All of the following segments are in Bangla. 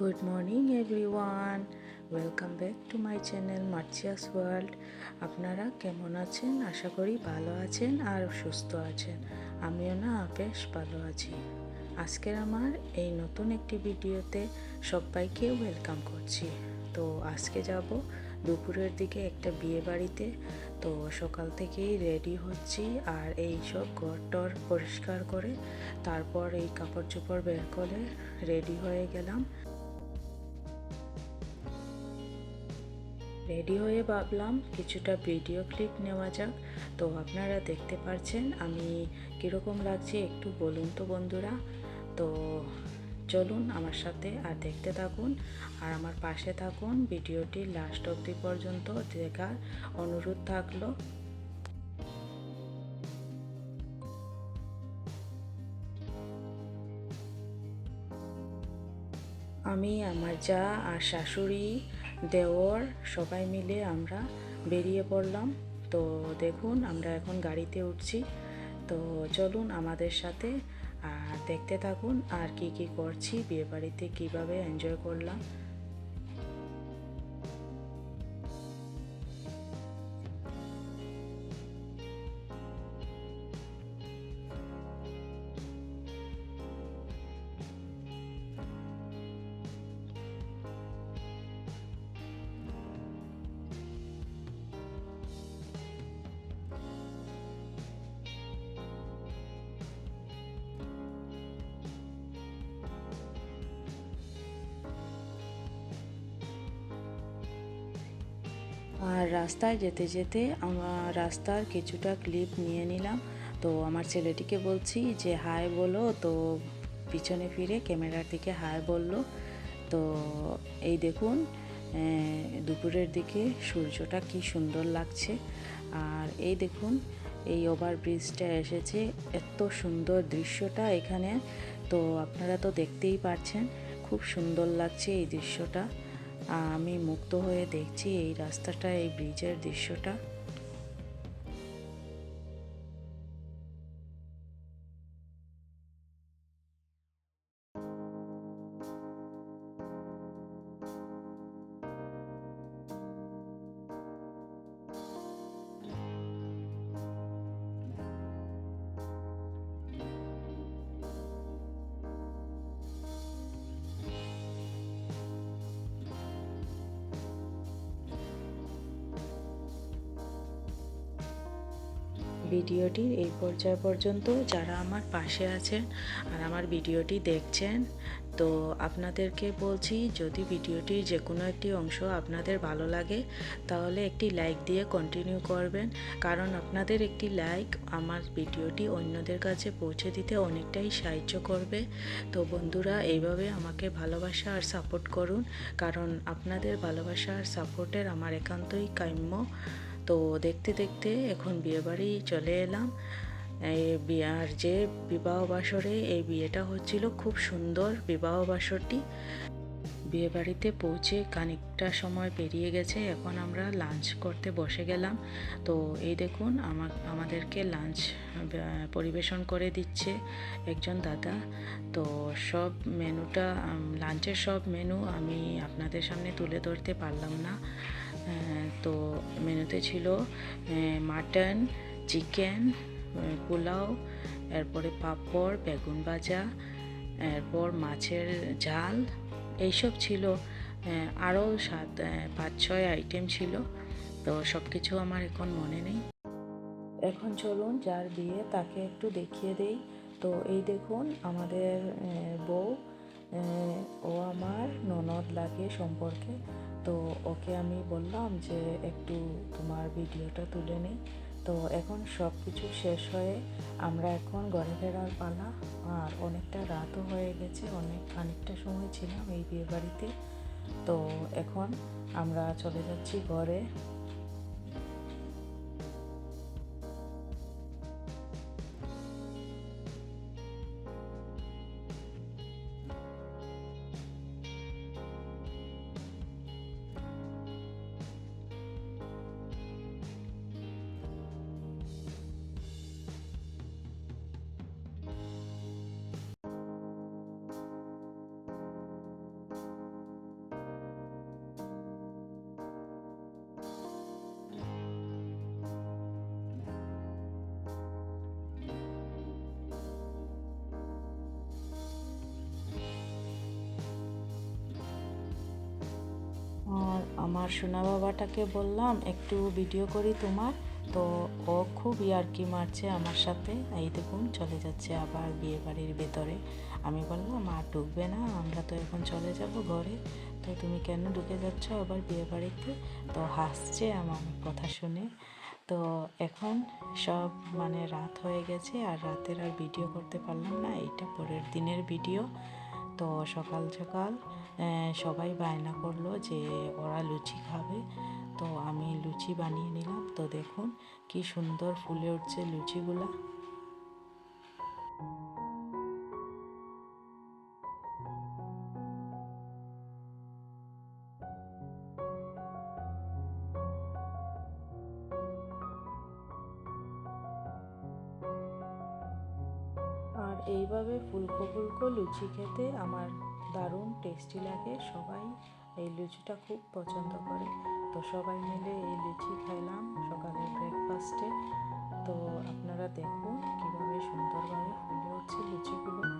Good morning everyone welcome back to my channel মার্চিয়াস world আপনারা কেমন আছেন? আশা করি ভালো আছেন আর সুস্থ আছেন। আমিও না, বেশ ভালো আছি। আজকের আমার এই নতুন একটি ভিডিওতে সবাইকে ওয়েলকাম করছি। তো আজকে যাব দুপুরের দিকে একটা বিয়ে বাড়িতে তো সকাল থেকেই রেডি হচ্ছি আর এই সব ঘর টর পরিষ্কার করে তারপর এই কাপড় চোপড় বের করে রেডি হয়ে গেলাম। রেডি হয়ে ভাবলাম কিছুটা ভিডিও ক্লিপ নেওয়া যাক। তো আপনারা দেখতে পারছেন আমি কীরকম লাগছে একটু বলুন তো বন্ধুরা। তো চলুন আমার সাথে আর দেখতে থাকুন আর আমার পাশে থাকুন। ভিডিওটি লাস্ট অবধি পর্যন্ত দেখার অনুরোধ থাকল। আমি আমার যা আর শাশুড়ি দেওয়ার সবাই মিলে আমরা বেরিয়ে পড়লাম। তো দেখুন, আমরা এখন গাড়িতে উঠছি। তো চলুন আমাদের সাথে, আর দেখতে থাকুন, আর কি কি করছি, বিয়েবাড়িতে কীভাবে এনজয় করলাম। আর রাস্তায় যেতে যেতে আমার রাস্তার কিছুটা ক্লিপ নিয়ে নিলাম। তো আমার ছেলেটিকে বলছি যে, হাই বলো। তো পিছনে ফিরে ক্যামেরার দিকে হাই বলল। তো এই দেখুন দুপুরের দিকে সূর্যটা কি সুন্দর লাগছে। আর এই দেখুন, এই ওভার ব্রিজটা এসেছে। এত সুন্দর দৃশ্যটা এখানে। তো আপনারা তো দেখতেই পাচ্ছেন খুব সুন্দর লাগছে এই দৃশ্যটা। আমি মুক্ত হয়ে দেখছি এই রাস্তাটা এই ব্রিজের দৃশ্যটা। ভিডিওটির এই পর্যায় পর্যন্ত যারা আমার পাশে আছেন আর আমার ভিডিওটি দেখছেন, তো আপনাদেরকে বলছি যদি ভিডিওটির যে কোনো একটি অংশ আপনাদের ভালো লাগে, তাহলে একটি লাইক দিয়ে কন্টিনিউ করবেন। কারণ আপনাদের একটি লাইক আমার ভিডিওটি অন্যদের কাছে পৌঁছে দিতে অনেকটাই সাহায্য করবে। তো বন্ধুরা, এইভাবে আমাকে ভালোবাসা আর সাপোর্ট করুন। কারণ আপনাদের ভালোবাসা আর সাপোর্টের আমার একান্তই কাম্য। তো দেখতে দেখতে এখন বিয়েবাড়ি চলে এলাম। এই বিয়ার যে বিবাহ বাসরে এই বিয়েটা হচ্ছিল খুব সুন্দর বিবাহ বাসরটি। বিয়ে বাড়িতে পৌঁছে খানিকটা সময় পেরিয়ে গেছে, এখন আমরা লাঞ্চ করতে বসে গেলাম। তো এই দেখুন আমাদেরকে লাঞ্চ পরিবেশন করে দিচ্ছে একজন দাদা। তো সব মেনুটা লাঞ্চের সব মেনু আমি আপনাদের সামনে তুলে ধরতে পারলাম না। তো মেনুতে ছিল মাটন, চিকেন পোলাও, এরপরে পাঁপড়, বেগুন ভাজা, এরপর মাছের ঝাল, এইসব ছিল। আরও সাত পাঁচ, ছয় আইটেম ছিল, তো সব কিছু আমার এখন মনে নেই। এখন চলুন, যার বিয়ে তাকে একটু দেখিয়ে দেই। তো এই দেখুন, আমাদের বউ ও আমার ননদ লাগে সম্পর্কে। তো ওকে আমি বললাম যে একটু তোমার ভিডিওটা তুলে নিই তো এখন সব কিছু শেষ হয়ে আমরা এখন ঘরে ফেরার পালা। আর অনেকটা রাতও হয়ে গেছে, অনেক খানিকটা সময় ছিলাম এই বিয়ে বাড়িতে তো এখন আমরা চলে যাচ্ছি ঘরে। আমার সোনা বাবাটাকে বললাম, একটু ভিডিও করি তোমার। তো ও খুব ইয়ার্কি মারছে আমার সাথে। এই দেখুন, চলে যাচ্ছে আবার বিয়ে বাড়ির ভেতরে। আমি বললাম আর ঢুকবে না, আমরা তো এখন চলে যাব ঘরে। তো তুমি কেন ঢুকে যাচ্ছ আবার বিয়ে বাড়িতে তো হাসছে আমার কথা শুনে। তো এখন সব মানে রাত হয়ে গেছে, আর রাতের আর ভিডিও করতে পারলাম না, এইটা পরের দিনের ভিডিও তো সকাল সকাল সবাই বায়না করল যে ওরা লুচি খাবে। তো আমি লুচি বানিয়ে নিলাম। তো দেখুন কি সুন্দর ফুলে উঠছে লুচিগুলা। আর এইভাবে ফুলকো ফুলকো লুচি খেতে আমার দারুণ টেস্টি লাগে, সবাই এই লুচিটা খুব পছন্দ করে। তো সবাই মিলে এই লুচি খাইলাম সকালের ব্রেকফাস্টে তো আপনারা দেখুন কীভাবে সুন্দরভাবে ফুলে হচ্ছে লুচিগুলো।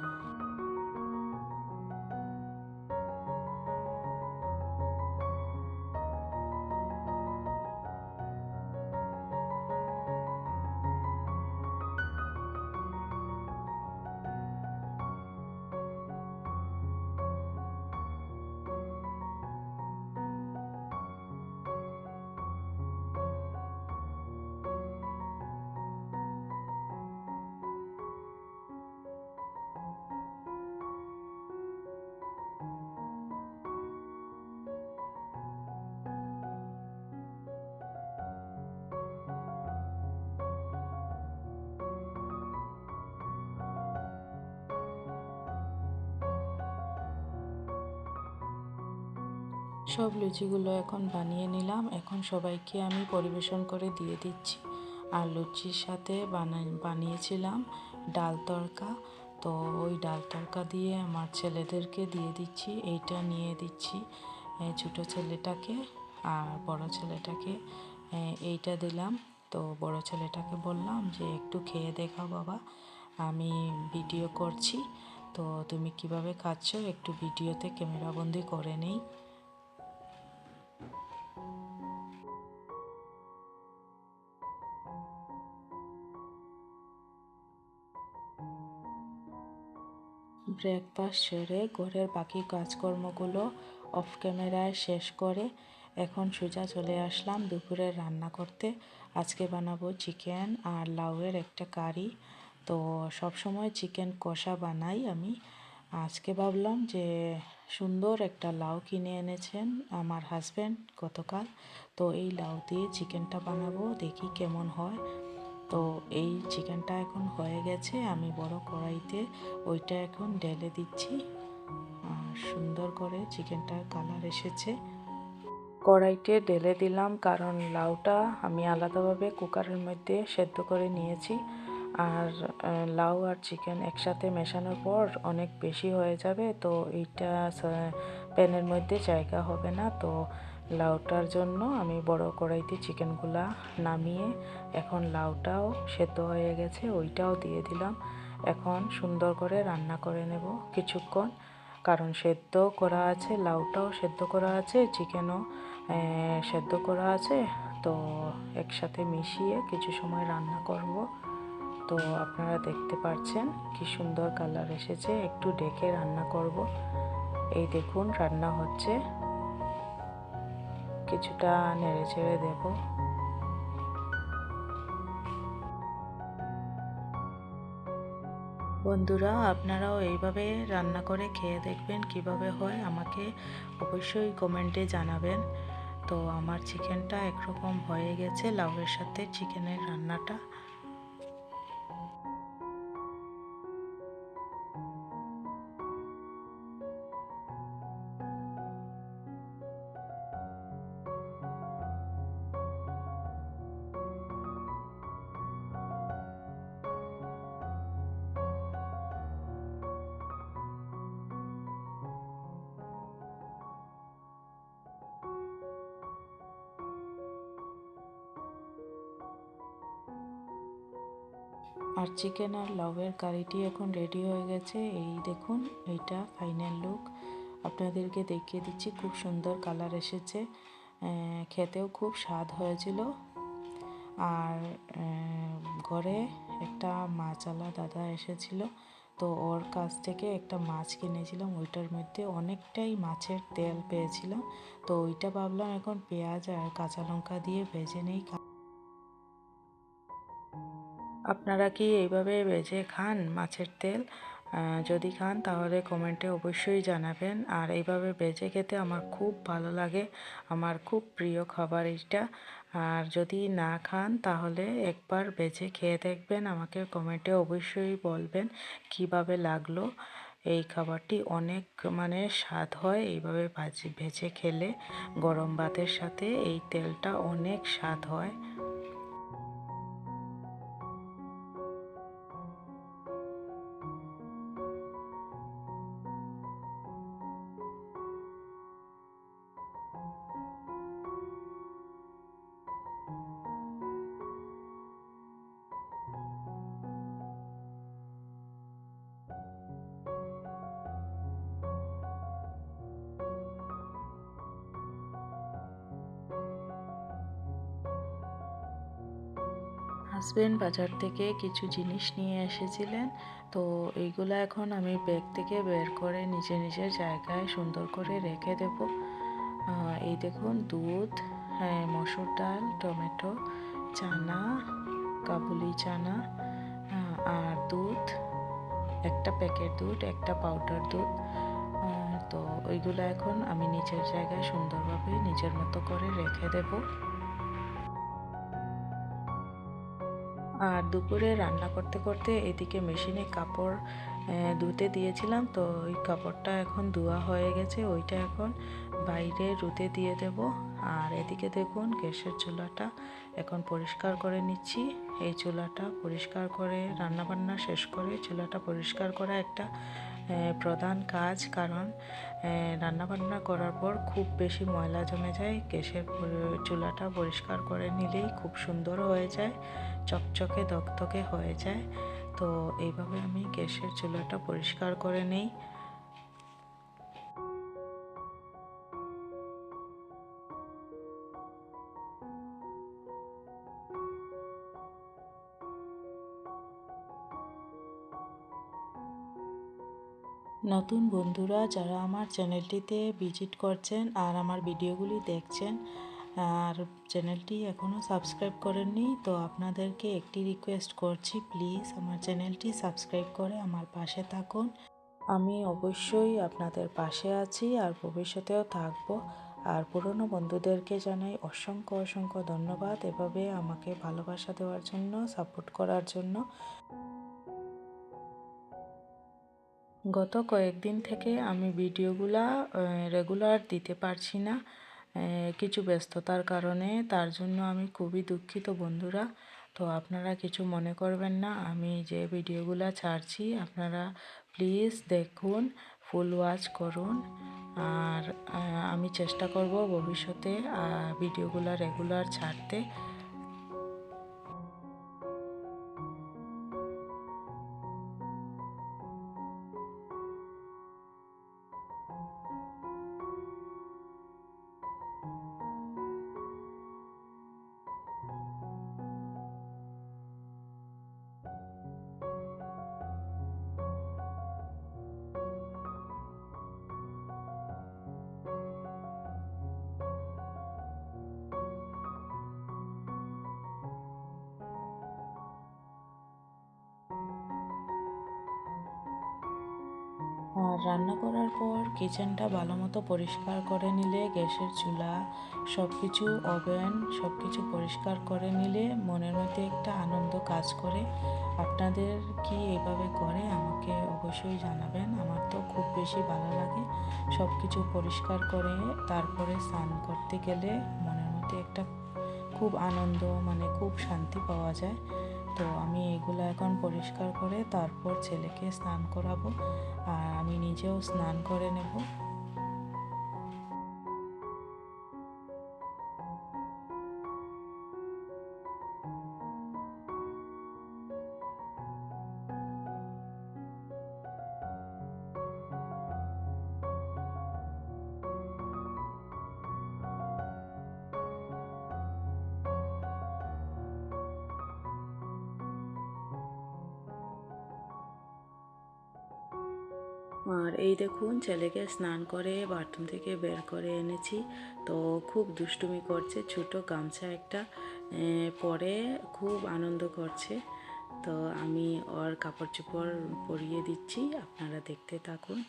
সব লুচিগুলো এখন বানিয়ে নিলাম। এখন সবাইকে আমি পরিবেশন করে দিয়ে দিচ্ছি। আর লুচির সাথে বানাই, বানিয়েছিলাম ডাল তড়কা। তো ওই ডাল তড়কা দিয়ে আমার ছেলেদেরকে দিয়ে দিচ্ছি। এইটা নিয়ে দিচ্ছি ছোটো ছেলেটাকে আর বড় ছেলেটাকে। এইটা দিলাম। তো বড় ছেলেটাকে বললাম যে, একটু খেয়ে দেখাও বাবা, আমি ভিডিও করছি। তো তুমি কীভাবে খাচ্ছ? একটু ভিডিওতে ক্যামেরাবন্দি করে নেই। ব্রেকফাস্ট সেরে ঘরের বাকি কাজকর্মগুলো অফ ক্যামেরায় শেষ করে এখন সোজা চলে আসলাম দুপুরে রান্না করতে। আজকে বানাবো চিকেন আর লাউয়ের একটা কারি। তো সব সময় চিকেন কষা বানাই আমি। আজকে ভাবলাম যে সুন্দর একটা লাউ কিনে এনেছেন আমার হাজব্যান্ড গতকাল। তো এই লাউ দিয়ে চিকেনটা বানাবো, দেখি কেমন হয়। তো এই চিকেনটা এখন হয়ে গেছে, আমি বড় কড়াইতে ওইটা এখন ঢেলে দিচ্ছি। সুন্দর করে চিকেনটার কালার এসেছে। কড়াইতে ঢেলে দিলাম কারণ লাউটা আমি আলাদাভাবে কুকারের মধ্যে সেদ্ধ করে নিয়েছি। আর লাউ আর চিকেন একসাথে মেশানোর পর অনেক বেশি হয়ে যাবে, তো এইটা প্যানের মধ্যে জায়গা হবে না, তো লাউটার জন্য আমি বড় কড়াইতে চিকেনগুলা নামিয়ে এখন লাউটাও সেদ্ধ হয়ে গেছে, ওইটাও দিয়ে দিলাম। এখন সুন্দর করে রান্না করে নেব কিছুক্ষণ। কারণ সেদ্ধ করা আছে, লাউটাও সেদ্ধ করা আছে, চিকেনও সেদ্ধ করা আছে। তো একসাথে মিশিয়ে কিছু সময় রান্না করব। তো আপনারা দেখতে পাচ্ছেন কি সুন্দর কালার এসেছে, একটু ডেকে রান্না করব। এই দেখুন, রান্না হচ্ছে। কিছুটা নেড়ে চেড়ে দেবো বন্ধুরা, আপনারাও এইভাবে রান্না করে খেয়ে দেখবেন কীভাবে হয়। আমাকে অবশ্যই কমেন্টে জানাবেন। তো আমার চিকেনটা একরকম হয়ে গেছে, লাউয়ের সাথে চিকেনের রান্নাটা। আর চিকেন আর লাউয়ের কারিটি এখন রেডি হয়ে গেছে। এই দেখুন, এইটা ফাইনাল লুক আপনাদেরকে দেখিয়ে দিচ্ছি, খুব সুন্দর কালার এসেছে। খেতেও খুব স্বাদ হয়েছিল। আর ঘরে একটা মাছওয়ালা দাদা এসেছিল, তো ওর কাছ থেকে একটা মাছ কিনেছিলাম। ওইটার মধ্যে অনেকটাই মাছের তেল পেয়েছিলাম। তো ওইটা ভাবলাম এখন পেঁয়াজ আর কাঁচা লঙ্কা দিয়ে ভেজে নেই। আপনারা কি এইভাবে ভেজে খান মাছের তেল? যদি খান তাহলে কমেন্টে অবশ্যই জানাবেন। আর এইভাবে ভেজে খেতে আমার খুব ভালো লাগে। আমার খুব প্রিয় খাবার এইটা। আর যদি না খান তাহলে একবার ভেজে খেয়ে দেখবেন। আমাকে কমেন্টে অবশ্যই বলবেন কীভাবে লাগল এই খাবারটি। অনেক মানে স্বাদ হয় এইভাবে ভাজি, ভেজে খেলে গরম ভাতের সাথে। এই তেলটা অনেক স্বাদ হয়। হাজবেন্ড বাজার থেকে কিছু জিনিস নিয়ে এসেছিলেন। তো এইগুলো এখন আমি ব্যাগ থেকে বের করে নিজে নিজের জায়গায় সুন্দর করে রেখে দেব। এই দেখুন, দুধ হ্যাঁ মসুর ডাল, টমেটো চানা, কাবুলি চানা আর দুধ, একটা প্যাকেট দুধ, একটা পাউডার দুধ। তো ওইগুলো এখন আমি নিজের জায়গায় সুন্দরভাবে নিজের মতো করে রেখে দেবো। আর দুপুরে রান্না করতে করতে এদিকে মেশিনে কাপড় ধুতে দিয়েছিলাম। তো ওই কাপড়টা এখন ধোয়া হয়ে গেছে, ওইটা এখন বাইরে রুতে দিয়ে দেব। আর এদিকে দেখুন গ্যাসের চুলাটা এখন পরিষ্কার করে নিচ্ছি। এই চুলাটা পরিষ্কার করে, রান্নাবান্না শেষ করে, চুলাটা পরিষ্কার করা একটা প্রধান কাজ কারণ রান্না রান্নাবান্না করার পর খুব বেশি ময়লা জমে যায়, গ্যাসের চুলাটা পরিষ্কার করে নিলেই খুব সুন্দর হয়ে যায়, চকচকে দকদকে হয়ে যায়। তো এইভাবে আমি গ্যাসের চুলাটা পরিষ্কার করে নেই। নতুন বন্ধুরা যারা আমার চ্যানেলটিতে ভিজিট করছেন আর আমার ভিডিওগুলি দেখছেন, আর চ্যানেলটি এখনও সাবস্ক্রাইব করেননি, তো আপনাদেরকে একটি রিকোয়েস্ট করছি প্লিজ আমার চ্যানেলটি সাবস্ক্রাইব করে আমার পাশে থাকুন। আমি অবশ্যই আপনাদের পাশে আছি আর ভবিষ্যতেও থাকব, আর পুরনো বন্ধুদেরকে জানাই অসংখ্য অসংখ্য ধন্যবাদ এভাবে আমাকে ভালোবাসা দেওয়ার জন্য সাপোর্ট করার জন্য। গত কয়েকদিন থেকে আমি ভিডিওগুলা রেগুলার দিতে পারছি না কিছু ব্যস্ততার কারণে। তার জন্য আমি খুবই দুঃখিত বন্ধুরা। তো আপনারা কিছু মনে করবেন না, আমি যে ভিডিওগুলা ছাড়ছি, আপনারা প্লিজ দেখুন ফুল ওয়াচ করুন। আর আমি চেষ্টা করব ভবিষ্যতে ভিডিওগুলা রেগুলার ছাড়তে। আর রান্না করার পর কিচেনটা ভালো মতো পরিষ্কার করে নিলে গ্যাসের চুলা সব কিছু ওভেন সব কিছু পরিষ্কার করে নিলে মনের মধ্যে একটা আনন্দ কাজ করে। আপনাদের কি এইভাবে করে আমাকে অবশ্যই জানাবেন। আমার তো খুব বেশি ভালো লাগে সব কিছু পরিষ্কার করে তারপরে স্নান করতে গেলে মনের মধ্যে একটা খুব আনন্দ মানে খুব শান্তি পাওয়া যায়। তো আমি এগুলো এখন পরিষ্কার করে তারপর ছেলেকে স্নান করাবো আর আমি নিজেও স্নান করে নেব। আর এই দেখুন, ছেলেকে স্নান করে বাথরুম থেকে বের করে এনেছি। তো খুব দুষ্টুমি করছে, ছোট গামছা একটা। পরে খুব আনন্দ করছে। তো আমি ওর কাপড় চোপড় পরিয়ে দিচ্ছি, আপনারা দেখতে থাকুন।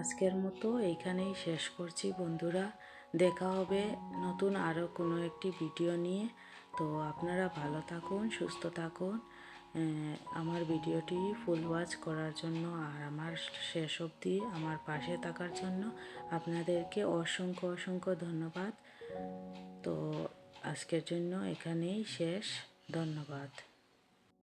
আজকের মতো এইখানেই শেষ করছি বন্ধুরা। দেখা হবে নতুন আরও কোনো একটি ভিডিও নিয়ে। তো আপনারা ভালো থাকুন, সুস্থ থাকুন। আমার ভিডিওটি ফুল ওয়াচ করার জন্য আর আমার শেষ অবধি আমার পাশে থাকার জন্য আপনাদেরকে অসংখ্য অসংখ্য ধন্যবাদ। তো আজকের জন্য এখানেই শেষ। ধন্যবাদ।